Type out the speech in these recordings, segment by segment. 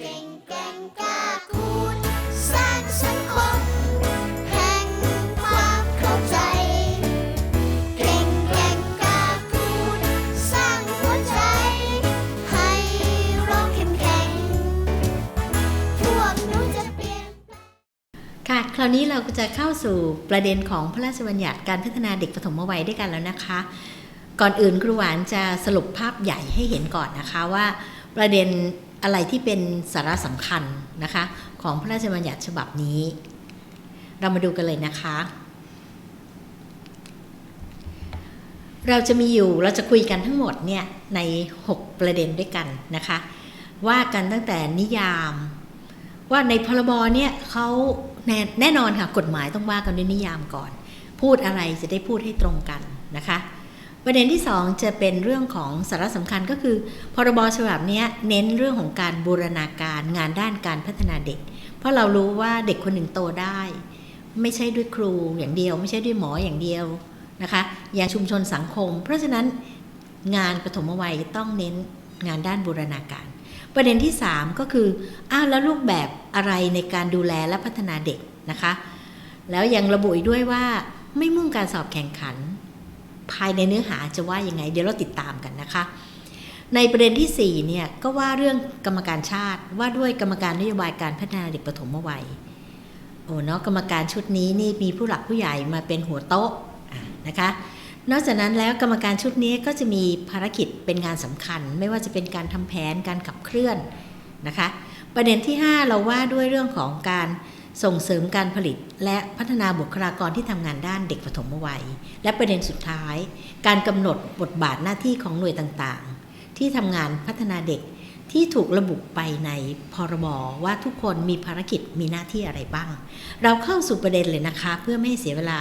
เก่งแกร่งกล้าพูดสร้างสังคมแห่งความเข้าใจ เก่งแกร่งกล้าพูดสร้างหัวใจ ให้เราเข้มแข็งพวกหนูจะเปลี่ยน ค่ะ คราวนี้เราก็จะเข้าสู่ประเด็นของพระราชบัญญัติการพัฒนาเด็กปฐมวัยด้วยกันแล้วนะคะ ก่อนอื่นครูหวานจะสรุปภาพใหญ่ให้เห็นก่อนนะคะว่า ประเด็น อะไรที่เป็นสาระสำคัญนะคะ ของพระราชบัญญัติฉบับนี้ เรามาดูกันเลยนะคะ เราจะมีอยู่เราจะคุยกันทั้งหมดเนี่ยใน 6 ประเด็นด้วยกันนะคะ ว่ากันตั้งแต่นิยาม ว่าในพรบเนี่ยเขาแนแน่นอนค่ะกฎหมายต้องว่ากันด้วยนิยามก่อน พูดอะไรจะได้พูดให้ตรงกันนะคะ ประเด็นที่ 2 จะเป็นเรื่องของสาระสำคัญก็คือ พรบฉบับนี้เน้นเรื่องของการบูรณาการงานด้านการพัฒนาเด็ก เพราะเรารู้ว่าเด็กคนหนึ่งโตได้ ไม่ใช่ด้วยครูอย่างเดียว ไม่ใช่ด้วยหมออย่างเดียวนะคะอย่างชุมชนสังคม เพราะฉะนั้นงานปฐมวัยต้องเน้นงานด้านบูรณาการ ประเด็นที่ 3 ก็คืออ้าวแล้วรูปแบบอะไรในการดูแลและพัฒนาเด็กนะคะ แล้วยังระบุอีกด้วยว่าไม่มุ่งการสอบแข่งขัน ภายในเนื้อหาจะว่ายังไง เดี๋ยวเราติดตามกันนะคะ ในประเด็นที่4เนี่ยก็ว่าเรื่องกรรมการชาติว่าด้วยกรรมการนโยบายการพัฒนาเด็กปฐมวัยโอ้เนาะกรรมการชุดนี้นี่มีผู้หลักผู้ใหญ่มาเป็นหัวโต๊ะนะคะ นอกจากนั้นแล้วกรรมการชุดนี้ก็จะมีภารกิจเป็นงานสำคัญ ไม่ว่าจะเป็นการทำแผนการขับเคลื่อนนะคะ ประเด็นที่ 5 เราว่าด้วยเรื่องของการ ส่งเสริมการผลิตและพัฒนาบุคลากรที่ทำงานด้านเด็กปฐมวัย และประเด็นสุดท้าย การกำหนดบทบาทหน้าที่ของหน่วยต่างๆ ที่ทำงานพัฒนาเด็กที่ถูกระบุไปในพรบว่าทุกคนมีภารกิจมีหน้าที่อะไรบ้าง เราเข้าสู่ประเด็นเลยนะคะ เพื่อไม่ให้เสียเวลา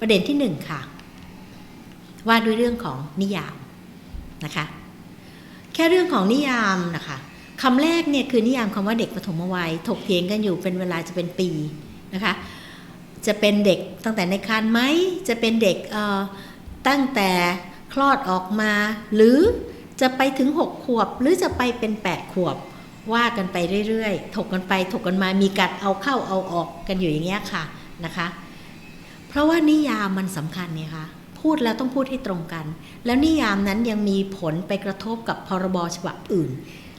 ประเด็นที่หนึ่งค่ะ ว่าด้วยเรื่องของนิยามนะคะ แค่เรื่องของนิยามนะคะ คำแรกเนี่ยคือนิยามคำว่าเด็กปฐมวัย ถกเถียงกันอยู่เป็นเวลาจะเป็นปีนะคะ จะเป็นเด็กตั้งแต่ในครรภ์ไหมจะเป็นเด็กตั้งแต่คลอดออกมา หรือจะไปถึง 6 ขวบ หรือจะไปเป็น 8 ขวบ ว่ากันไปเรื่อยๆ ถกกันไปถกกันมามีกัดเอาเข้าเอาออกกันอยู่อย่างเงี้ยค่ะนะคะ เพราะว่านิยามมันสำคัญเนี่ยค่ะพูดแล้วต้องพูดให้ตรงกัน แล้วนิยามนั้นยังมีผลไปกระทบกับพรบฉบับอื่น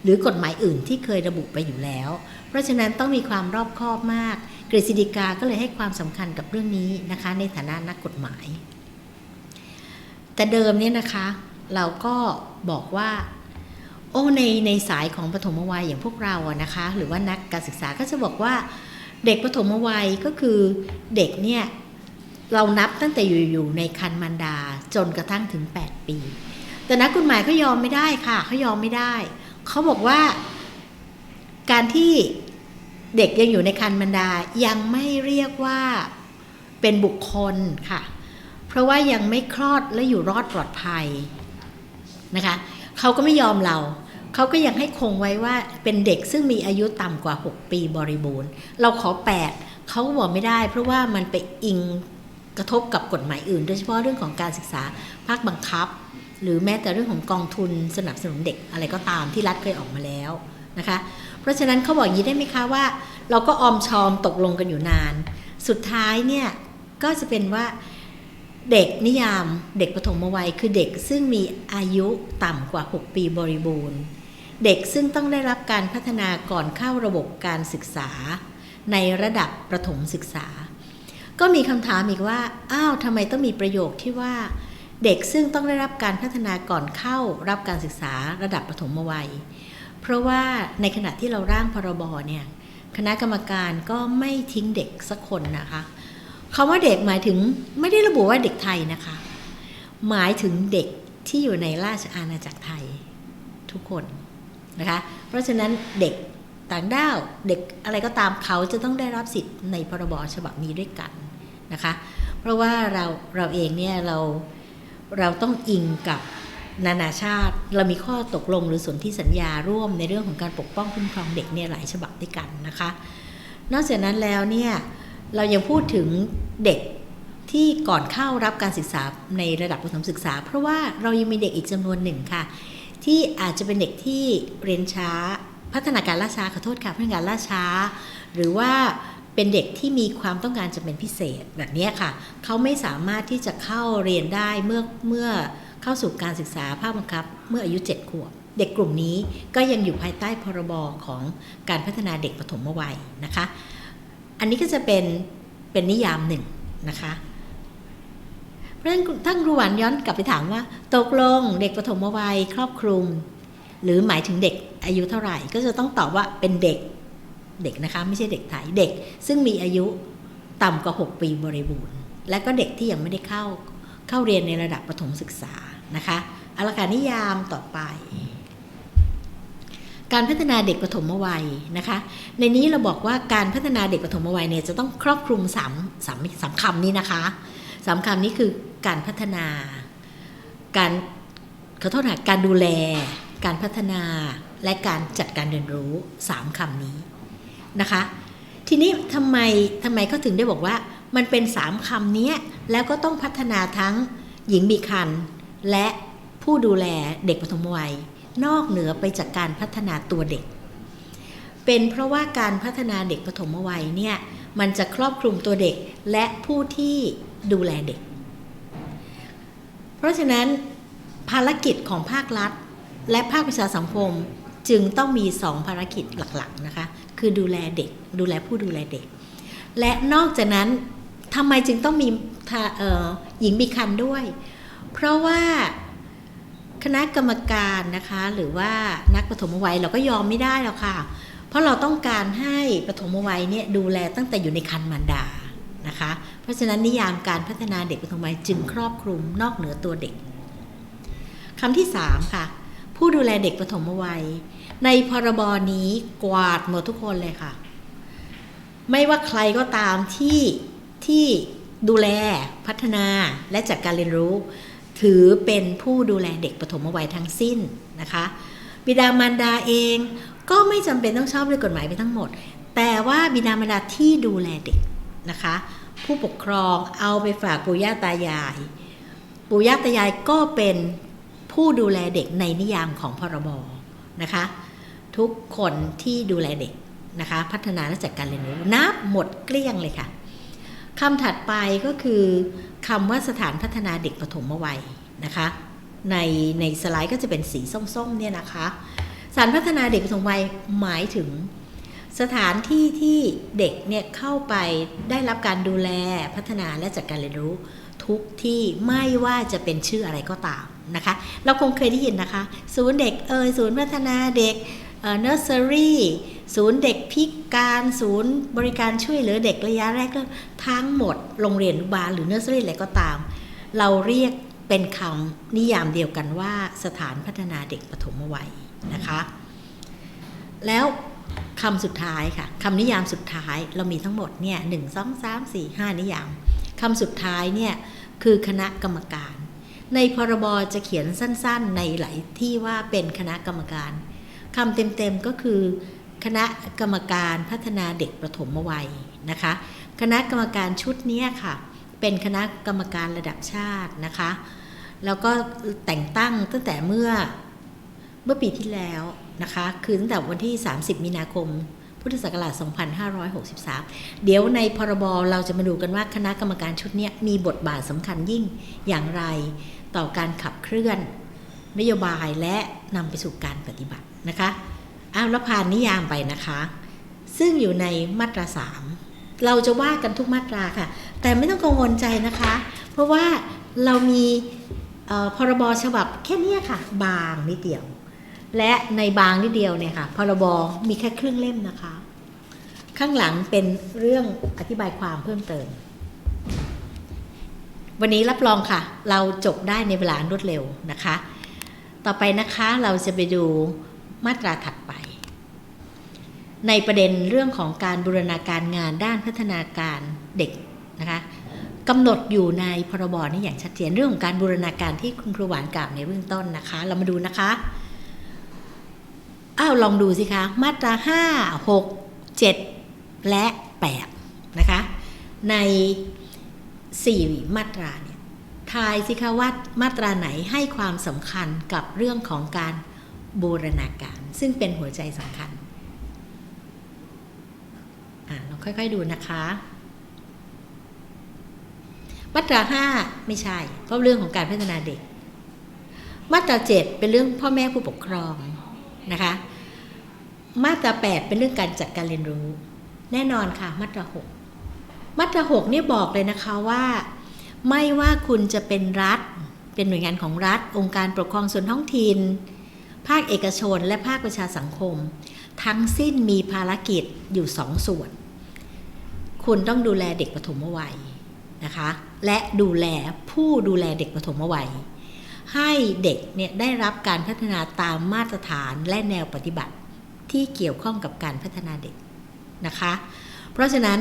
หรือกฎหมายอื่นที่เคยระบุไปอยู่แล้ว เพราะฉะนั้นต้องมีความรอบคอบมากกฤษฎีกาก็เลยให้ความสำคัญกับเรื่องนี้นะคะ ในฐานะนักกฎหมาย แต่เดิมเนี่ยนะคะ เราก็บอกว่า โอ้ในในสายของปฐมวัยอย่างพวกเราอะนะคะ หรือว่านักการศึกษาก็จะบอกว่าเด็กปฐมวัยก็คือเด็กเนี่ยเรานับตั้งแต่อยู่อยู่ในคันมันดาจนกระทั่งถึง 8 ปี แต่นักกฎหมายเขายอมไม่ได้ค่ะเขายอมไม่ได้เเขาบอกว่า การที่เด็กยังอยู่ในคันมันดายังไม่เรียกว่าเป็นบุคคลค่ะ เพราะว่ายังไม่คลอดและอยู่รอดปลอดภัยนะคะเขาก็ไม่ยอมเราเขาก็ยังให้คงไว้ว่าเป็นเด็กซึ่งมีอายุต่ำกว่า 6 ปีบริบูรณ์ เราขอ 8เขาก็บอกไม่ได้ เพราะว่ามันไปอิงกระทบกับกฎหมายอื่น โดยเฉพาะเรื่องของการศึกษาภาคบังคับ หรือแม้แต่เรื่องของกองทุนสนับสนุนเด็กอะไรก็ตามที่รัฐเคยออกมาแล้วนะคะ เพราะฉะนั้นเขาบอกยี้ได้ไหมคะว่า เราก็ออมชอมตกลงกันอยู่นาน สุดท้ายเนี่ยก็จะเป็นว่าเด็กนิยามเด็กปฐมวัยคือเด็กซึ่งมีอายุต่ำกว่า 6 ปีบริบูรณ์ เด็กซึ่งต้องได้รับการพัฒนาก่อนเข้าระบบการศึกษา ในระดับประถมศึกษา ก็มีคำถามอีกว่า อ้าวทำไมต้องมีประโยคที่ว่า เด็กซึ่งต้องได้รับการพัฒนาก่อนเข้ารับการศึกษาระดับประถมวัย เพราะว่าในขณะที่เราร่างพรบเนี่ยคณะกรรมการก็ไม่ทิ้งเด็กสักคนนะคะคำว่าเด็กหมายถึงไม่ได้ระบุว่าเด็กไทยนะคะ หมายถึงเด็กที่อยู่ในราชอาณาจักรไทยทุกคนนะคะ เพราะฉะนั้นเด็กต่างด้าวเด็กอะไรก็ตามเขาจะต้องได้รับสิทธิ์ในพรบฉบับนี้ด้วยกันนะคะ เพราะว่าเราเราเองเนี่ยเรา เราต้องอิงกับนานาชาติ เรามีข้อตกลงหรือสนธิสัญญาร่วมในเรื่องของการปกป้องคุ้มครองเด็กเนี่ยหลายฉบับด้วยกันนะคะ นอกจากนั้นแล้วเนี่ยเรายังพูดถึงเด็กที่ก่อนเข้ารับการศึกษาในระดับประถมศึกษา เพราะว่าเรายังมีเด็กอีกจำนวนหนึ่งค่ะ ที่อาจจะเป็นเด็กที่เรียนช้า พัฒนาการล่าช้าขอโทษค่ะพัฒนาการล่าช้า หรือว่า เป็นเด็กที่มีความต้องการจะเป็นพิเศษแบบนี้ค่ะ เขาไม่สามารถที่จะเข้าเรียนได้เมื่อเมื่อเข้าสู่การศึกษาภาคบังคับ เมื่ออายุ 7 ขวบ เด็กกลุ่มนี้ก็ยังอยู่ภายใต้พรบของการพัฒนาเด็กปฐมวัยนะคะ อันนี้ก็จะเป็นเป็นนิยามหนึ่งนะคะ เพราะฉะนั้นท่านครูหวานย้อนกลับไปถามว่า ตกลงเด็กปฐมวัยครอบคลุม หรือหมายถึงเด็กอายุเท่าไหร่ ก็จะต้องตอบว่าเป็นเด็ก เด็กนะคะ ไม่ใช่เด็กไทยเด็ก ซึ่งมีอายุต่ำกว่า 6 ปีบริบูรณ์ และก็เด็กที่ยังไม่ได้เข้าเข้าเรียนในระดับประถมศึกษานะคะอาละค่ะนิยามต่อไป การพัฒนาเด็กปฐมวัยนะคะ ในนี้เราบอกว่าการพัฒนาเด็กปฐมวัยเนี่ยจะต้องครอบคลุมสามสามสามคำนี้นะคะสามคำนี้คือการพัฒนา การขอโทษค่ะการดูแล การพัฒนาและการจัดการเรียนรู้สามคำนี้ นะคะ ทีนี้ทำไมทำไมเขาถึงได้บอกว่า มันเป็นสามคำนี้แล้วก็ต้องพัฒนาทั้งหญิงมีครรภ์และผู้ดูแลเด็กปฐมวัย นอกเหนือไปจากการพัฒนาตัวเด็ก เป็นเพราะว่าการพัฒนาเด็กปฐมวัยเนี่ยมันจะครอบคลุมตัวเด็กและผู้ที่ดูแลเด็ก เพราะฉะนั้นภารกิจของภาครัฐ และภาคประชาสังคมจึงต้องมีสองภารกิจหลักๆนะคะ คือดูแลเด็ก ดูแลผู้ดูแลเด็ก และนอกจากนั้นทำไมจึงต้องมีหญิงมีคันด้วย เพราะว่าคณะกรรมการนะคะ หรือว่านักปฐมวัยเราก็ยอมไม่ได้หรอกค่ะ เพราะเราต้องการให้ปฐมวัยเนี่ยดูแลตั้งแต่อยู่ในคันมารดานะคะ เพราะฉะนั้นนิยามการพัฒนาเด็กปฐมวัยจึงครอบคลุมนอกเหนือตัวเด็กคำที่ 3 ค่ะ ผู้ดูแลเด็กปฐมวัย ในพรบนี้กวาดหมดทุกคนเลยค่ะ ไม่ว่าใครก็ตามที่ที่ดูแลพัฒนาและจัดการเรียนรู้ ถือเป็นผู้ดูแลเด็กปฐมวัยทั้งสิ้นนะคะ บิดามารดาเองก็ไม่จำเป็นต้องชอบด้วยกฎหมายไปทั้งหมด แต่ว่าบิดามารดาที่ดูแลเด็กนะคะ ผู้ปกครองเอาไปฝากปู่ย่าตายาย ปู่ย่าตายายก็เป็นผู้ดูแลเด็กในนิยามของพรบนะคะ ทุกคนที่ดูแลเด็กนะคะ พัฒนาและจัดการเรียนรู้นับหมดเกลี้ยงเลยค่ะคำถัดไปก็คือคำว่าสถานพัฒนาเด็กปฐมวัยนะคะ ในในสไลด์ก็จะเป็นสีส้มๆเนี่ยนะคะสถานพัฒนาเด็กปฐมวัยหมายถึงสถานที่ที่เด็กเนี่ยเข้าไปได้รับการดูแลพัฒนาและจัดการเรียนรู้ทุกที่ไม่ว่าจะเป็นชื่ออะไรก็ตามนะคะ เราคงเคยได้ยินนะคะ ศูนย์เด็กเอยศูนย์พัฒนาเด็ก เนอร์เซอรี่ศูนย์เด็กพิการ ศูนย์บริการช่วยเหลือเด็กระยะแรกเริ่มทั้งหมดโรงเรียนบาลหรือเนอร์เซอรี่อะไรก็ตาม เราเรียกเป็นคำนิยามเดียวกันว่าสถานพัฒนาเด็กปฐมวัยนะคะ แล้วคำสุดท้ายค่ะคำนิยามสุดท้ายเรามีทั้งหมดเนี่ยหนึ่งสองสามสี่ห้านิยามคำสุดท้ายเนี่ยคือคณะกรรมการ ในพรบจะเขียนสั้นๆในหลายที่ว่าเป็นคณะกรรมการ คำเต็มๆก็คือ คณะกรรมการพัฒนาเด็กประถมวัยนะคะ คณะกรรมการชุดนี้ค่ะ เป็นคณะกรรมการระดับชาตินะคะ แล้วก็แต่งตั้งตั้งแต่เมื่อเมื่อปีที่แล้วนะคะ คือตั้งแต่วันที่ 30 มีนาคม พุทธศักราช 2563 เดี๋ยวในพรบเราจะมาดูกันว่าคณะกรรมการชุดนี้มีบทบาทสำคัญยิ่งอย่างไรต่อการขับเคลื่อน นโยบายและนำไปสู่การปฏิบัติ นะคะอ้าวแล้วผ่านนิยามไปนะคะ ซึ่งอยู่ในมาตราสามเราจะว่ากันทุกมาตราค่ะ แต่ไม่ต้องกังวลใจนะคะ เพราะว่าเรามีพรบฉบับแค่นี้ค่ะ บางนิดเดียว และในบางนิดเดียวเนี่ยค่ะ พรบมีแค่ครึ่งเล่มนะคะ ข้างหลังเป็นเรื่องอธิบายความเพิ่มเติม วันนี้รับรองค่ะ เราจบได้ในเวลารวดเร็วนะคะ ต่อไปนะคะเราจะไปดู มาตราถัดไป ในประเด็นเรื่องของการบูรณาการงานด้านพัฒนาการเด็กนะคะกำหนดอยู่ในพรบนี่อย่างชัดเจนเรื่องของการบูรณาการที่คุณครูหวานกล่าวในเบื้องต้นนะคะ เรามาดูนะคะ อ้าวลองดูสิคะ มาตรา 5 6 7 และ 8 นะคะ ใน 4 มาตราเนี่ยทายสิคะว่ามาตราไหนให้ความสำคัญกับเรื่องของการ บูรณาการ ซึ่งเป็นหัวใจสำคัญค่อยๆดูนะคะมาตราห้าไม่ใช่ เพราะเรื่องของการพัฒนาเด็ก มาตราเจ็ดเป็นเรื่องพ่อแม่ผู้ปกครองนะคะ มาตราแปดเป็นเรื่องการจัดการเรียนรู้ แน่นอนค่ะ มาตราหกมาตราหกนี่บอกเลยนะคะว่า ไม่ว่าคุณจะเป็นรัฐ เป็นหน่วยงานของรัฐ องค์การปกครองส่วนท้องถิ่น ภาคเอกชนและภาคประชาสังคม ทั้งสิ้นมีภารกิจอยู่สองส่วน คุณต้องดูแลเด็กปฐมวัยนะคะ และดูแลผู้ดูแลเด็กปฐมวัย ให้เด็กเนี่ยได้รับการพัฒนาตามมาตรฐานและแนวปฏิบัติที่เกี่ยวข้องกับการพัฒนาเด็กนะคะ เพราะฉะนั้น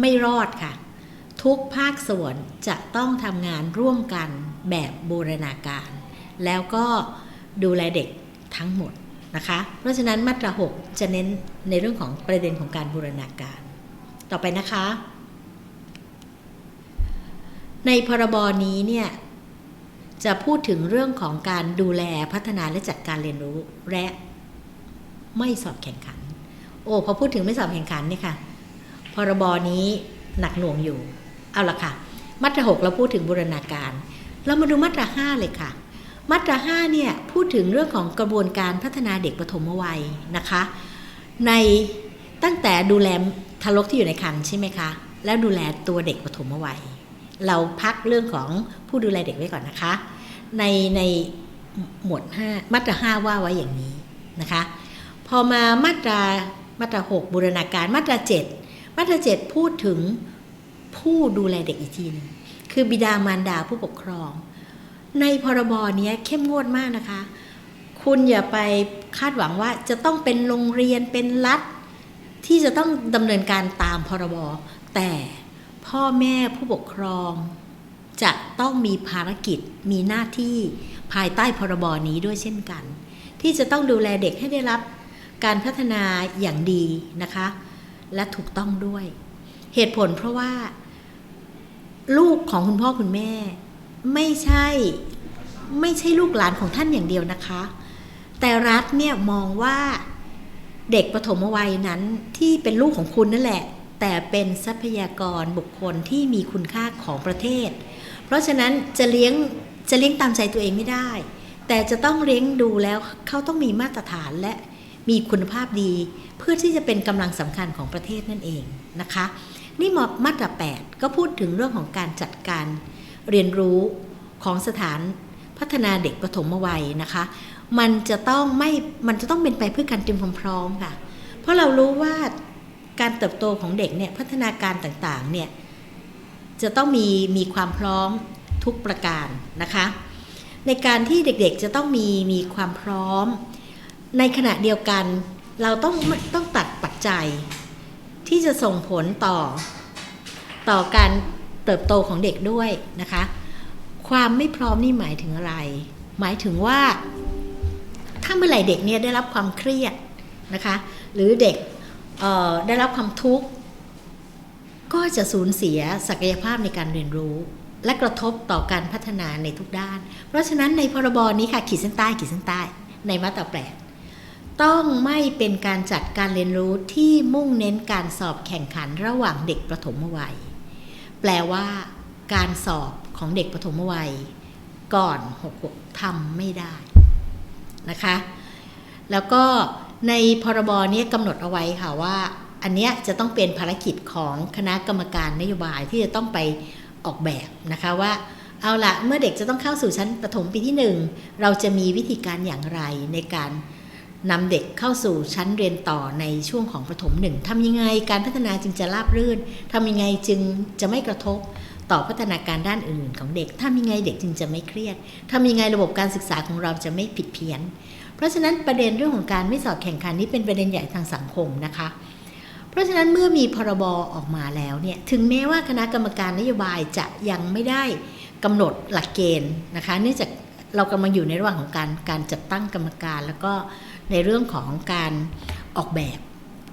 ไม่รอดค่ะ ทุกภาคส่วนจะต้องทำงานร่วมกันแบบบูรณาการ แล้วก็ดูแลเด็ก ทั้งหมดนะคะ เพราะฉะนั้นมาตรา 6 จะเน้นในเรื่องของประเด็นของการบูรณาการ ต่อไปนะคะ ในพรบนี้เนี่ยจะพูดถึงเรื่องของการดูแลพัฒนาและจัดการเรียนรู้และไม่สอบแข่งขัน โอ้พอพูดถึงไม่สอบแข่งขันเนี่ยค่ะพรบนี้หนักหน่วงอยู่ เอาละค่ะ มาตราหกเราพูดถึงบูรณาการ เรามาดูมาตราห้าเลยค่ะ มาตราห้าเนี่ยพูดถึงเรื่องของกระบวนการพัฒนาเด็กปฐมวัยนะคะ ในตั้งแต่ดูแลทารกที่อยู่ในครรภ์ใช่ไหมคะ แล้วดูแลตัวเด็กปฐมวัย เราพักเรื่องของผู้ดูแลเด็กไว้ก่อนนะคะ ในในหมวด5มาตรา 5 ว่าไว้อย่างนี้นะคะ พอมามาตรามาตรา 6 บูรณาการมาตรา 7 มาตรา 7 พูดถึงผู้ดูแลเด็กอีกทีหนึงคือบิดามารดาผู้ปกครอง ในพรบเนี้ยเข้มงวดมากนะคะ คุณอย่าไปคาดหวังว่าจะต้องเป็นโรงเรียนเป็นรัฐ ที่จะต้องดำเนินการตามพรบแต่พ่อแม่ผู้ปกครอง จะต้องมีภารกิจมีหน้าที่ภายใต้พรบนี้ด้วยเช่นกัน ที่จะต้องดูแลเด็กให้ได้รับการพัฒนาอย่างดีนะคะ และถูกต้องด้วย เหตุผลเพราะว่า ลูกของคุณพ่อคุณแม่ ไม่ใช่ไม่ใช่ลูกหลานของท่านอย่างเดียวนะคะ แต่รัฐเนี่ยมองว่าเด็กปฐมวัยนั้นที่เป็นลูกของคุณนั่นแหละ แต่เป็นทรัพยากรบุคคลที่มีคุณค่าของประเทศ เพราะฉะนั้นจะเลี้ยงจะเลี้ยงตามใจตัวเองไม่ได้ แต่จะต้องเลี้ยงดูแล้วเขาต้องมีมาตรฐานและมีคุณภาพดี เพื่อที่จะเป็นกำลังสำคัญของประเทศนั่นเองนะคะ นี่มามาตรา 8 ก็พูดถึงเรื่องของการจัดการ เรียนรู้ของสถานพัฒนาเด็กปฐมวัยนะคะ มันจะต้องไม่มันจะต้องเป็นไปเพื่อการเตรียมความพร้อมค่ะ เพราะเรารู้ว่าการเติบโตของเด็กเนี่ยพัฒนาการต่างๆเนี่ยจะต้องมีมีความพร้อมทุกประการนะคะ ในการที่เด็กๆจะต้องมีมีความพร้อม ในขณะเดียวกัน เราต้องต้องตัดปัจจัย ที่จะส่งผลต่อต่อการ เติบโตของเด็กด้วยนะคะ ความไม่พร้อมนี่หมายถึงอะไร หมายถึงว่า ถ้าเมื่อไหร่เด็กเนี่ยได้รับความเครียดนะคะ หรือเด็กได้รับความทุกข์ก็จะสูญเสียศักยภาพในการเรียนรู้ และกระทบต่อการพัฒนาในทุกด้าน เพราะฉะนั้นในพรบนี้ค่ะขีดเส้นใต้ขีดเส้นใต้ ในมาตราแปดต้องไม่เป็นการจัดการเรียนรู้ที่มุ่งเน้นการสอบแข่งขันระหว่างเด็กประถมวัย แปลว่าการสอบของเด็กปฐมวัย ก่อน66ทำไม่ได้นะคะ แล้วก็ในพรบเนี้กำหนดเอาไว้ค่ะว่า อันเนี้ยจะต้องเป็นภารกิจของคณะกรรมการนโยบายที่จะต้องไปออกแบบนะคะว่าเอาละเมื่อเด็กจะต้องเข้าสู่ชั้นประถมปีที่หนึ่งเราจะมีวิธีการอย่างไรในการ นำเด็กเข้าสู่ชั้นเรียนต่อในช่วงของประถมหนึ่งทำยังไงการพัฒนาจึงจะราบรื่นทำยังไงจึงจะไม่กระทบต่อพัฒนาการด้านอื่นของเด็กทำยังไงเด็กจึงจะไม่เครียดทำยังไงระบบการศึกษาของเราจะไม่ผิดเพี้ยน เพราะฉะนั้นประเด็นเรื่องของการไม่สอบแข่งขันนี้เป็นประเด็นใหญ่ทางสังคมนะคะ เพราะฉะนั้นเมื่อมีพรบออกมาแล้วเนี่ยถึงแม้ว่าคณะกรรมการนโยบายจะยังไม่ได้กำหนดหลักเกณฑ์นะคะ เนื่องจากเรากำลังอยู่ในระหว่างของการการจัดตั้งกรรมการแล้วก็ ในเรื่องของการออกแบบ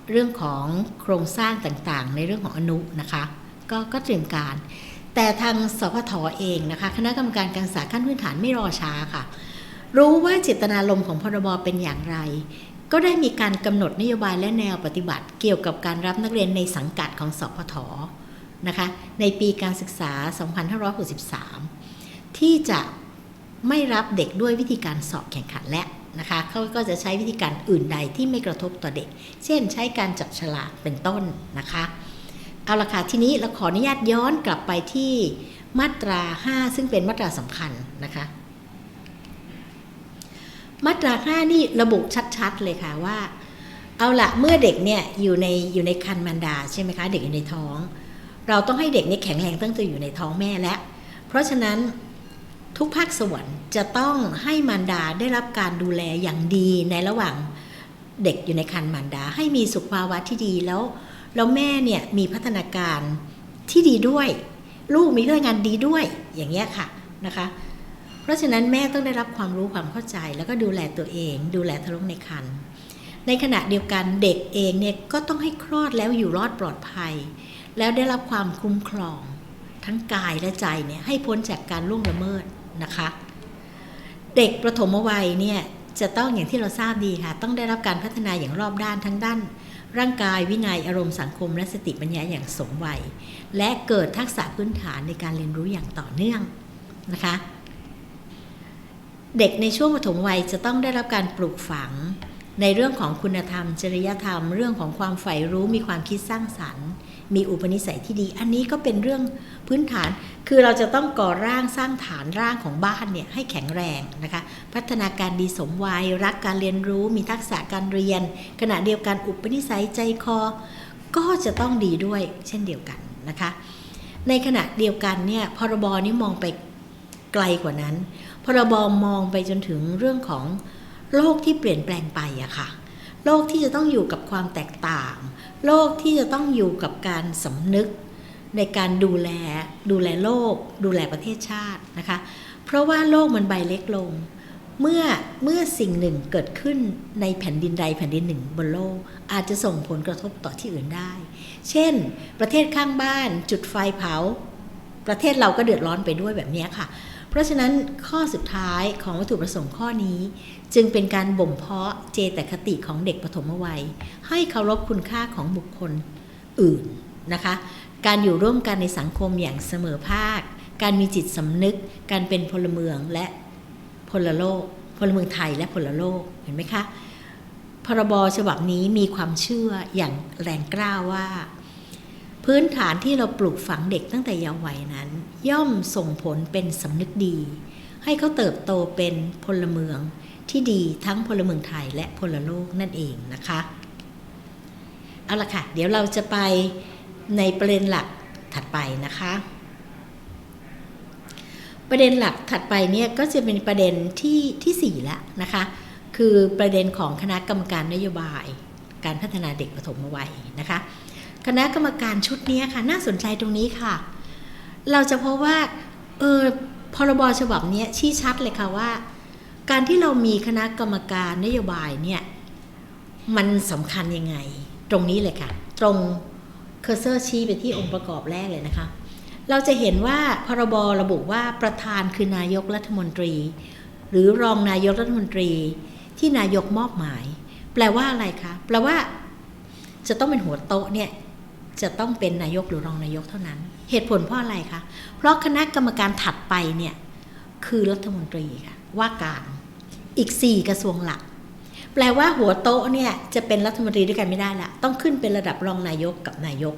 เรื่องของโครงสร้างต่างๆ ในเรื่องของอนุนะคะก็ก็เตรียมการ แต่ทางสพทเองนะคะคณะกรรมการการศึกษาขั้นพื้นฐานไม่รอช้าค่ะ รู้ว่าเจตนารมณ์ของพรบเป็นอย่างไร ก็ได้มีการกำหนดนโยบายและแนวปฏิบัติ เกี่ยวกับการรับนักเรียนในสังกัดของสพทนะคะในปีการศึกษา 2563 ที่จะ ไม่รับเด็กด้วยวิธีการสอบแข่งขันและนะคะเขาก็จะใช้วิธีการอื่นใดที่ไม่กระทบต่อเด็ก เช่น ใช้การจับฉลากเป็นต้นนะคะ เอาละค่ะทีนี้เราขออนุญาตย้อนกลับไปที่มาตรา 5 ซึ่งเป็นมาตราสำคัญนะคะ มาตรา 5 นี่ระบุชัดๆเลยค่ะว่า เอาละเมื่อเด็กเนี่ยอยู่ในอยู่ในคันมารดาใช่ไหมคะเด็กอยู่ในท้อง เราต้องให้เด็กนี่แข็งแรงตั้งแต่อยู่ในท้องแม่แล้ว เพราะฉะนั้น ทุกภาคส่วนจะต้องให้มารดาได้รับการดูแลอย่างดีในระหว่างเด็กอยู่ในคันมารดา ให้มีสุขภาวะที่ดีแล้วแล้วแม่เนี่ยมีพัฒนาการที่ดีด้วย ลูกมีพัฒนาการดีด้วยอย่างเงี้ยค่ะนะคะ เพราะฉะนั้นแม่ต้องได้รับความรู้ความเข้าใจ แล้วก็ดูแลตัวเอง ดูแลทารกในครรภ์ในขณะเดียวกันเด็กเองเนี่ยก็ต้องให้คลอดแล้วอยู่รอดปลอดภัย แล้วได้รับความคุ้มครอง ทั้งกายและใจเนี่ยให้พ้นจากการล่วงละเมิด นะคะ เด็กประถมวัยเนี่ยจะต้องอย่างที่เราทราบดีค่ะ ต้องได้รับการพัฒนาอย่างรอบด้านทั้งด้าน ร่างกายวินัยอารมณ์สังคมและสติปัญญาอย่างสมวัย และเกิดทักษะพื้นฐานในการเรียนรู้อย่างต่อเนื่องนะคะ เด็กในช่วงปฐมวัยจะต้องได้รับการปลูกฝัง ในเรื่องของคุณธรรม จริยธรรม เรื่องของความใฝ่รู้มีความคิดสร้างสรรค์ มีอุปนิสัยที่ดี อันนี้ก็เป็นเรื่องพื้นฐาน คือเราจะต้องก่อร่างสร้างฐานร่างของบ้านเนี่ยให้แข็งแรงนะคะ พัฒนาการดีสมวัย รักการเรียนรู้ มีทักษะการเรียน ขณะเดียวกันอุปนิสัยใจคอ ก็จะต้องดีด้วยเช่นเดียวกันนะคะ ในขณะเดียวกันเนี่ยพรบนี้มองไปไกลกว่านั้น พรบมองไปจนถึงเรื่องของ โลกที่เปลี่ยนแปลงไปอะค่ะ โลกที่จะต้องอยู่กับความแตกต่าง โลกที่จะต้องอยู่กับการสำนึก ในการดูแล ดูแลโลก ดูแลประเทศชาตินะคะ เพราะว่าโลกมันใบเล็กลง เมื่อเมื่อสิ่งหนึ่งเกิดขึ้นในแผ่นดินใดแผ่นดินหนึ่งบนโลก อาจจะส่งผลกระทบต่อที่อื่นได้ เช่น ประเทศข้างบ้าน จุดไฟเผา ประเทศเราก็เดือดร้อนไปด้วยแบบนี้ค่ะเพราะฉะนั้นข้อสุดท้ายของวัตถุประสงค์ข้อนี้ จึงเป็นการบ่มเพาะเจตคติของเด็กปฐมวัย ให้เคารพคุณค่าของบุคคลอื่นนะคะ การอยู่ร่วมกันในสังคมอย่างเสมอภาค การมีจิตสำนึก การเป็นพลเมืองและพลโลก พลเมืองไทยและพลโลก เห็นไหมคะ พรบฉบับนี้มีความเชื่ออย่างแรงกล้าว่า พื้นฐานที่เราปลูกฝังเด็กตั้งแต่เยาว์วัยนั้น ย่อมส่งผลเป็นสำนึกดี ให้เขาเติบโตเป็นพลเมือง ที่ดีทั้งพลเมืองไทยและพลโลกนั่นเองนะคะ เอาละค่ะ เดี๋ยวเราจะไปในประเด็นหลักถัดไปนะคะ ประเด็นหลักถัดไปเนี่ยก็จะเป็นประเด็นที่ที่สี่แล้วนะคะ คือประเด็นของคณะกรรมการนโยบาย การพัฒนาเด็กปฐมวัยนะคะ คณะกรรมการชุดนี้ค่ะน่าสนใจตรงนี้ค่ะ เราจะพบว่าเออพรบฉบับนี้ชี้ชัดเลยค่ะว่า การที่เรามีคณะกรรมการนโยบายเนี่ยมันสำคัญยังไง ตรงนี้เลยค่ะ ตรงเคอร์เซอร์ชี้ไปที่องค์ประกอบแรกเลยนะคะ เราจะเห็นว่าพรบระบุว่าประธานคือนายกรัฐมนตรี หรือรองนายกรัฐมนตรี ที่นายกมอบหมาย แปลว่าอะไรคะแปลว่า จะต้องเป็นหัวโต๊ะเนี่ยจะต้องเป็นนายกหรือรองนายกเท่านั้น เหตุผลเพราะอะไรคะเพราะคณะกรรมการถัดไปเนี่ยคือรัฐมนตรีค่ะว่าการ อีก 4 กระทรวงหลัก แปลว่าหัวโต๊ะเนี่ยจะเป็นรัฐมนตรีด้วยกันไม่ได้ละต้องขึ้นเป็นระดับรองนายกกับนายก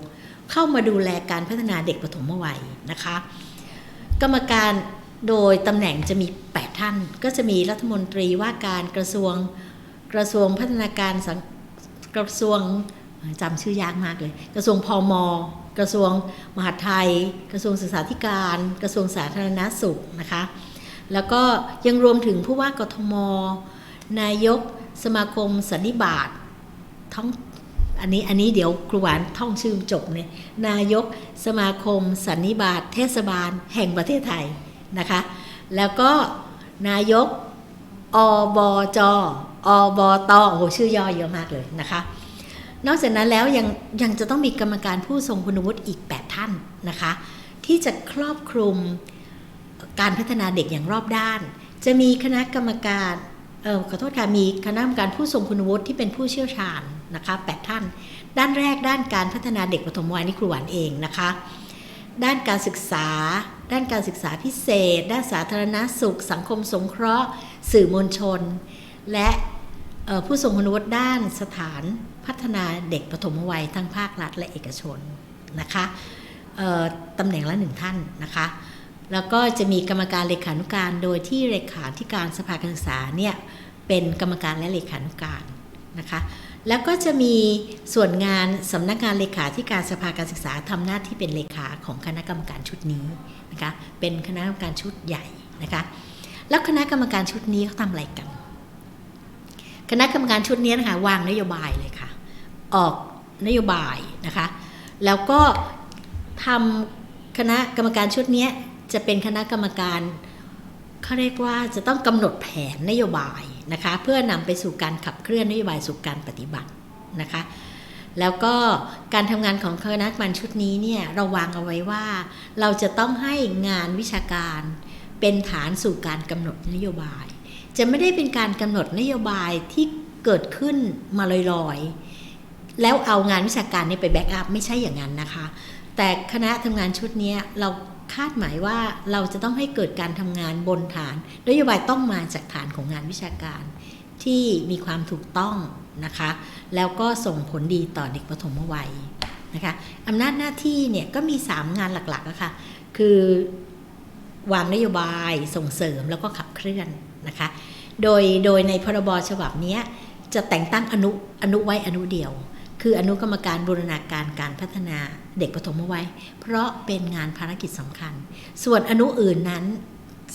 เข้ามาดูแลการพัฒนาเด็กปฐมวัยนะคะ กรรมการโดยตำแหน่งจะมี 8 ท่าน ก็จะมีรัฐมนตรีว่าการกระทรวงกระทรวงพัฒนาการสังกระทรวงจำชื่อยากมากเลย กระทรวงพอมกระทรวงมหาดไทย กระทรวงศึกษาธิการ กระทรวงสาธารณสุขนะคะ แล้วก็ยังรวมถึงผู้ว่ากทม นายกสมาคมสันนิบาตท้องอันนี้อันนี้เดี๋ยวครูหวานท่องชื่อจบเนี่ยนายกสมาคมสันนิบาตเทศบาลแห่งประเทศไทยนะคะ แล้วก็นายกอบจอบตโอ้โหชื่อย่อเยอะมากเลยนะคะ นอกจากนั้นแล้วยังยังจะต้องมีกรรมการผู้ทรงคุณวุฒิอีก 8 ท่านนะคะ ที่จะครอบคลุม การพัฒนาเด็กอย่างรอบด้าน จะมีคณะกรรมการเออขอโทษค่ะมีคณะกรรมการผู้ทรงคุณวุฒิที่เป็นผู้เชี่ยวชาญนะคะแปดท่าน ด้านแรกด้านการพัฒนาเด็กปฐมวัยนี่ครูหวานเองนะคะ ด้านการศึกษา ด้านการศึกษาพิเศษ ด้านสาธารณสุข สังคมสงเคราะห์ สื่อมวลชน และออผู้ทรงคุณวุฒิด้านสถานพัฒนาเด็กปฐมวัยทั้งภาครัฐและเอกชนนะคะออตำแหน่งละหนึ่งท่านนะคะ แล้วก็จะมีกรรมการเลขานุการโดยที่เลขาธิการสภาการศึกษาเนี่ยเป็นกรรมการและเลขานุการนะคะ แล้วก็จะมีส่วนงานสำนักงานเลขาธิการสภาการศึกษาทำหน้าที่เป็นเลขาของคณะกรรมการชุดนี้นะคะเป็นคณะกรรมการชุดใหญ่นะคะแล้วคณะกรรมการชุดนี้เขาทำอะไรกัน คณะกรรมการชุดนี้นะคะวางนโยบายเลยค่ะ ออกนโยบายนะคะ แล้วก็ทำคณะกรรมการชุดนี้ จะเป็นคณะกรรมการเขาเรียกว่าจะต้องกำหนดแผนนโยบายนะคะเพื่อนำไปสู่การขับเคลื่อนนโยบายสู่การปฏิบัตินะคะแล้วก็การทำงานของคณะกรรมการชุดนี้เนี่ยเราวางเอาไว้ว่า เราจะต้องให้งานวิชาการเป็นฐานสู่การกำหนดนโยบาย จะไม่ได้เป็นการกำหนดนโยบายที่เกิดขึ้นมาลอยๆ แล้วเอางานวิชาการนี้ไปแบ็กอัพไม่ใช่อย่างนั้นนะคะ แต่คณะทำงานชุดนี้เรา คาดหมายว่าเราจะต้องให้เกิดการทำงานบนฐานนโยบายต้องมาจากฐานของงานวิชาการ ที่มีความถูกต้องนะคะ แล้วก็ส่งผลดีต่อเด็กปฐมวัยนะคะอำนาจหน้าที่เนี่ยก็มี 3 งานหลักๆอะค่ะคือวางนโยบายส่งเสริมแล้วก็ขับเคลื่อนนะคะ โดยโดยในพรบฉบับนี้จะแต่งตั้งอนุอนุไว้อนุเดียว คืออนุกรรมการบูรณาการการพัฒนาเด็กปฐมวัยเพราะเป็นงานภารกิจสำคัญ ส่วนอนุอื่นนั้น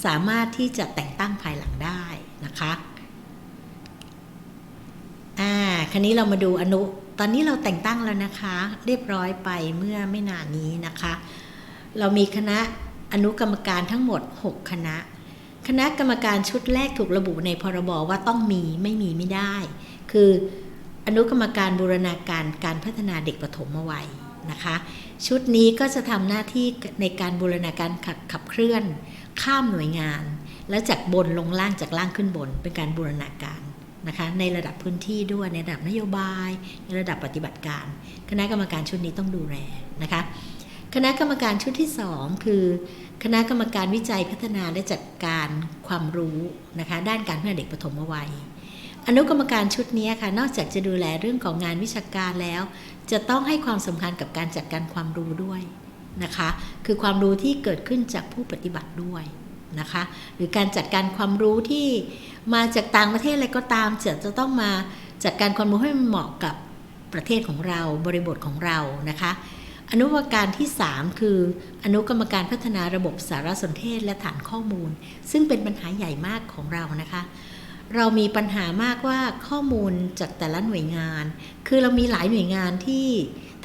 สามารถที่จะแต่งตั้งภายหลังได้นะคะอ่าคันนี้เรามาดูอนุ ตอนนี้เราแต่งตั้งแล้วนะคะ เรียบร้อยไปเมื่อไม่นานนี้นะคะ เรามีคณะอนุกรรมการทั้งหมด 6 คณะ คณะกรรมการชุดแรกถูกระบุในพรบว่าต้องมีไม่มีไม่ได้ คือ อนุกรรมการบูรณาการการพัฒนาเด็กปฐมวัยนะคะ ชุดนี้ก็จะทำหน้าที่ในการบูรณาการขับขับเคลื่อน ข้ามหน่วยงาน แล้วจากบนลงล่างจากล่างขึ้นบน เป็นการบูรณาการนะคะในระดับพื้นที่ด้วยในระดับนโยบาย ในระดับปฏิบัติการ คณะกรรมการชุดนี้ต้องดูแลนะคะคณะกรรมการชุดที่ 2 คือ คณะกรรมการวิจัยพัฒนาและจัดการความรู้นะคะด้านการพัฒนาเด็กปฐมวัย อนุกรรมการชุดนี้ค่ะ นอกจากจะดูแลเรื่องของงานวิชาการแล้ว จะต้องให้ความสำคัญกับการจัดการความรู้ด้วยนะคะ คือความรู้ที่เกิดขึ้นจากผู้ปฏิบัติด้วยนะคะ หรือการจัดการความรู้ที่มาจากต่างประเทศอะไรก็ตามจะจะต้องมาจัดการความรู้ให้มันเหมาะกับประเทศของเราบริบทของเรานะคะ อนุกรรมการที่ 3 คือ อนุกรรมการพัฒนาระบบสารสนเทศและฐานข้อมูล ซึ่งเป็นปัญหาใหญ่มากของเรานะคะ เรามีปัญหามากว่าข้อมูลจากแต่ละหน่วยงาน คือเรามีหลายหน่วยงานที่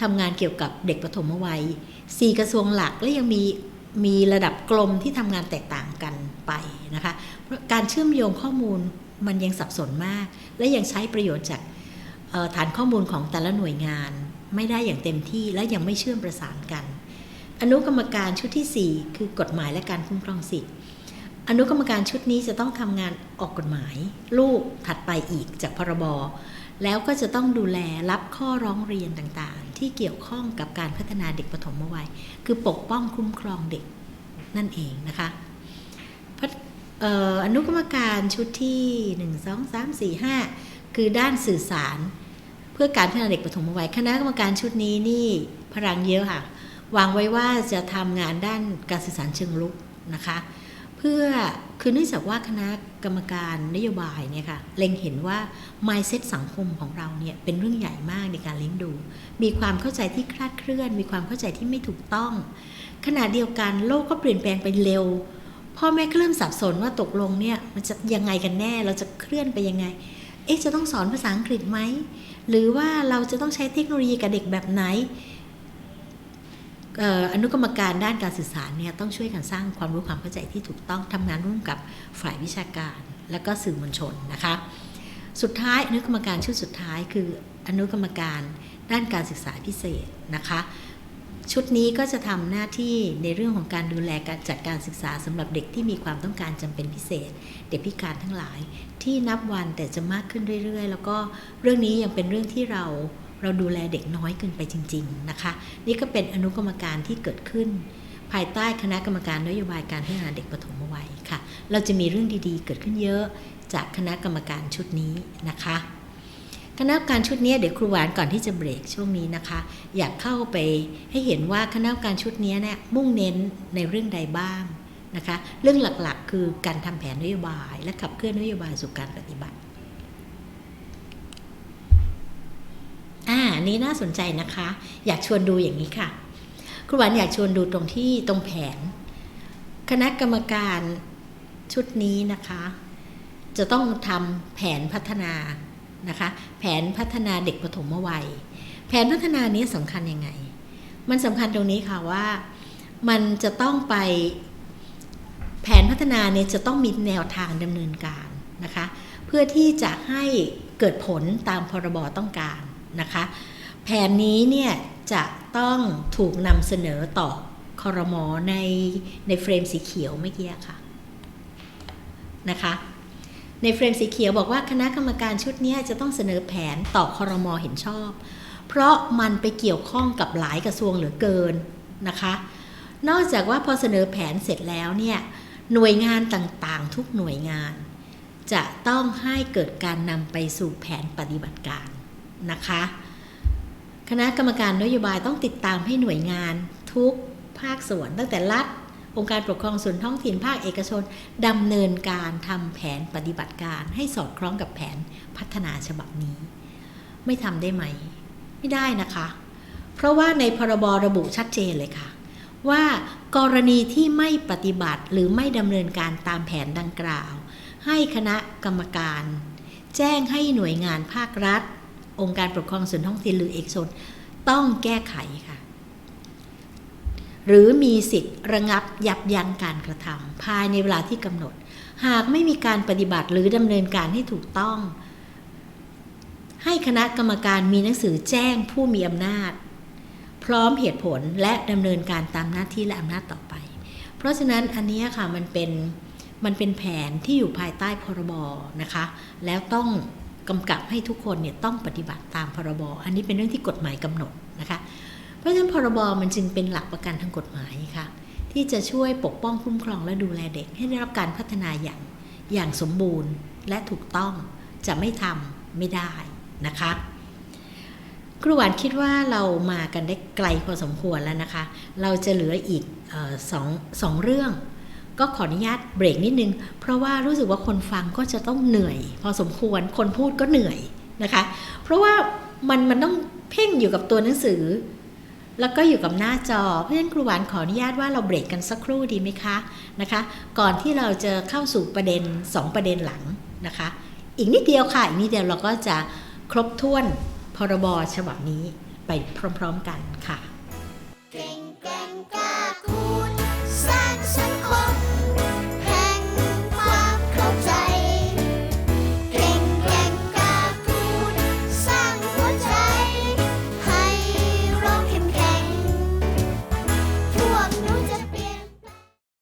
ทำงานเกี่ยวกับเด็กปฐมวัย4กระทรวงหลักและยังมีมีระดับกรมที่ทำงานแตกต่างกันไปนะคะเพราะการเชื่อมโยงข้อมูลมันยังสับสนมาก และยังใช้ประโยชน์จากฐานข้อมูลของแต่ละหน่วยงาน ไม่ได้อย่างเต็มที่และยังไม่เชื่อมประสานกัน อนุกรรมการชุดที่ 4 คือกฎหมายและการคุ้มครองสิทธิ อนุกรรมการชุดนี้จะต้องทำงานออกกฎหมาย ลูกถัดไปอีกจากพรบแล้วก็จะต้องดูแลรับข้อร้องเรียนต่างๆ ที่เกี่ยวข้องกับการพัฒนาเด็กปฐมวัย คือปกป้องคุ้มครองเด็กนั่นเองนะคะพัฒเอ่ออนุกรรมการชุดที่ 1 2 3 4 5 คือด้านสื่อสาร เพื่อการพัฒนาเด็กปฐมวัย คณะกรรมการชุดนี้นี่พลังเยอะค่ะ วางไว้ว่าจะทำงานด้านการสื่อสารเชิงลุกนะคะ เพื่อคือเนื่องจากว่าคณะกรรมการนโยบายเนี่ยค่ะเล็งเห็นว่า mindset สังคมของเราเนี่ยเป็นเรื่องใหญ่มากในการเลี้ยงดู มีความเข้าใจที่คลาดเคลื่อน มีความเข้าใจที่ไม่ถูกต้อง ขณะเดียวกันโลกก็เปลี่ยนแปลงไปเร็ว พ่อแม่ก็เริ่มสับสนว่าตกลงเนี่ยมันจะยังไงกันแน่เราจะเคลื่อนไปยังไง เอ๊ะจะต้องสอนภาษาอังกฤษไหมหรือว่าเราจะต้องใช้เทคโนโลยีกับเด็กแบบไหน อนุกรรมการด้านการสื่อสารเนี่ยต้องช่วยกันสร้างความรู้ความเข้าใจที่ถูกต้องทำงานร่วมกับฝ่ายวิชาการ และก็สื่อมวลชนนะคะ สุดท้ายอนุกรรมการชุดสุดท้าย คืออนุกรรมการด้านการศึกษาพิเศษนะคะ ชุดนี้ก็จะทำหน้าที่ในเรื่องของการดูแลการจัดการศึกษาสำหรับเด็กที่มีความต้องการจำเป็นพิเศษ เด็กพิการทั้งหลายที่นับวันแต่จะมากขึ้นเรื่อยๆ แล้วก็เรื่องนี้ยังเป็นเรื่องที่เรา เราดูแลเด็กน้อยเกินไปจริง ๆ นะคะ นี่ก็เป็นอนุกรรมการที่เกิดขึ้น ภายใต้คณะกรรมการนโยบายการพัฒนาเด็กปฐมวัยค่ะ เราจะมีเรื่องดีๆ เกิดขึ้นเยอะจากคณะกรรมการชุดนี้นะคะคณะกรรมการชุดนี้เดี๋ยวครูหวานก่อนที่จะเบรกช่วงนี้นะคะ อยากเข้าไปให้เห็นว่าคณะกรรมการชุดนี้เนี่ยมุ่งเน้นในเรื่องใดบ้างนะคะ เรื่องหลักๆ คือการทำแผนนโยบาย และขับเคลื่อนนโยบายสู่การปฏิบัติ อ่าอั นนี้น่าสนใจนะคะ อยากชวนดูอย่างนี้ค่ะครูหวานอยากชวนดูตรงที่ตรงแผน คณะกรรมการชุดนี้นะคะ จะต้องทำแผนพัฒนานะคะ แผนพัฒนาเด็กปฐมวัย แผนพัฒนานี้สำคัญยังไง มันสำคัญตรงนี้ค่ะว่ามันจะต้องไปแผนพัฒนาเนี่ยจะต้องมีแนวทางดำเนินการนะคะ เพื่อที่จะให้เกิดผลตามพรบต้องการนะคะ แผนนี้เนี่ยจะต้องถูกนำเสนอต่อคอรมอในในเฟรมสีเขียวเมื่อกี้ค่ะนะคะในเฟรมสีเขียวบอกว่าคณะกรรมการชุดนี้จะต้องเสนอแผนต่อคอรมอเห็นชอบ เพราะมันไปเกี่ยวข้องกับหลายกระทรวงเหลือเกินนะคะ นอกจากว่าพอเสนอแผนเสร็จแล้วเนี่ยหน่วยงานต่างๆ ทุกหน่วยงาน จะต้องให้เกิดการนำไปสู่แผนปฏิบัติการนะคะ คณะกรรมการนโยบายต้องติดตามให้หน่วยงาน ทุกภาคส่วน ตั้งแต่รัฐองค์การปกครองส่วนท้องถิ่นภาคเอกชนดำเนินการทำแผนปฏิบัติการ ให้สอดคล้องกับแผนพัฒนาฉบับนี้ ไม่ทำได้ไหม ไม่ได้นะคะ เพราะว่าในพรบระบุชัดเจนเลยค่ะ ว่ากรณีที่ไม่ปฏิบัติหรือไม่ดำเนินการตามแผนดังกล่าว ให้คณะกรรมการ แจ้งให้หน่วยงานภาครัฐ องค์การปกครองส่วนท้องถิ่นหรือเอกชนต้องแก้ไขค่ะ หรือมีสิทธิ์ระงับยับยั้งการกระทำภายในเวลาที่กำหนด หากไม่มีการปฏิบัติหรือดำเนินการให้ถูกต้อง ให้คณะกรรมการมีหนังสือแจ้งผู้มีอำนาจ พร้อมเหตุผลและดำเนินการตามหน้าที่และอำนาจต่อไป เพราะฉะนั้นอันนี้ค่ะมันเป็นมันเป็นแผนที่อยู่ภายใต้พรบนะคะ แล้วต้อง กำกับให้ทุกคนเนี่ยต้องปฏิบัติตามพรบ อันนี้เป็นเรื่องที่กฎหมายกำหนดนะคะ เพราะฉะนั้นพรบมันจึงเป็นหลักประกันทางกฎหมายค่ะที่จะช่วยปกป้องคุ้มครองและดูแลเด็ก ให้ได้รับการพัฒนาอย่างอย่างสมบูรณ์และถูกต้องจะไม่ทำไม่ได้นะคะครูหวานคิดว่าเรามากันได้ไกลพอสมควรแล้วนะคะ เราจะเหลืออีกออสองสองเรื่อง ก็ขออนุญาตเบรกนิดนึง เพราะว่ารู้สึกว่าคนฟังก็จะต้องเหนื่อย พอสมควรคนพูดก็เหนื่อยนะคะ เพราะว่ามันมันต้องเพ่งอยู่กับตัวหนังสือ แล้วก็อยู่กับหน้าจอ เพราะฉะนั้นครูหวานขออนุญาตว่าเราเบรกกันสักครู่ดีไหมคะนะคะ ก่อนที่เราจะเข้าสู่ประเด็น 2 ประเด็นหลังนะคะ อีกนิดเดียวค่ะ อีกนิดเดียวเราก็จะครบถ้วนพรบฉบับนี้ไปพร้อม ๆกันค่ะ